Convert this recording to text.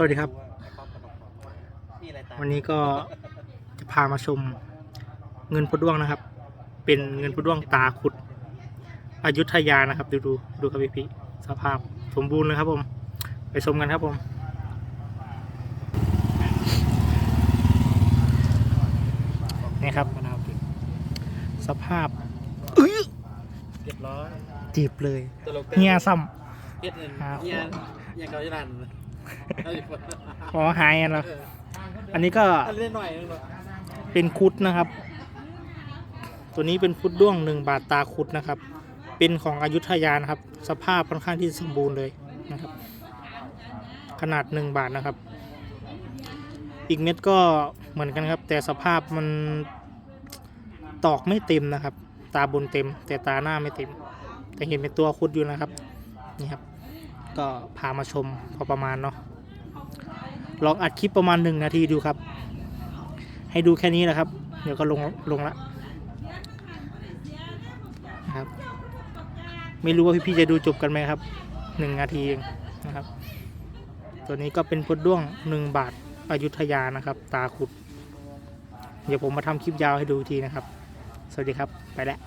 สวัสดีครับมีอะไรตามวันนี้ก็จะพามาชมเงินพุดด้วงนะครับ เป็นเงินพุดด้วงตาขุดอยุธยานะครับ ดูดูดูครับพี่พี่สภาพสมบูรณ์เลยครับผม ไปชมกันครับผมนี่ครับมะนาวเก่งสภาพอื้อเรียบร้อยจีบเลยตลกเฮียซ้เฮ็ดเงินหาเฮียเฮียเขาจะรันเอาอยู่ำขอหายอันละเอออันนี้ก็อันเล่นหน่อยนึงเนาะเป็นคุดนะครับ ตัวนี้เป็นฟุดด้วงหนึ่งบาทตาคุดนะครับ เป็นของอยุธยานะครับ สภาพค่อนข้างที่สมบูรณ์เลยนะครับ ขนาดหนึ่งบาทนะครับ อีกเม็ดก็เหมือนกันครับ แต่สภาพมันตอกไม่เต็มนะครับ ตาบนเต็ม แต่ตาหน้าไม่เต็ม แต่เห็นเป็นตัวคุดอยู่นะครับนี่ครับ ก็พามาชมพอประมาณเนาะลองอัดคลิปประมาณหนึ่งนาทีดูครับ ให้ดูแค่นี้แหละครับ เดี๋ยวก็ลงลงละครับ ไม่รู้ว่าพี่ๆจะดูจบกันไหมครับหนึ่งนาทีเองนะครับ ตัวนี้ก็เป็นพดด้วงหนึ่งบาทอยุธยานะครับ ตาขุด เดี๋ยวผมมาทำคลิปยาวให้ดูทีนะครับ สวัสดีครับ ไปแล้ว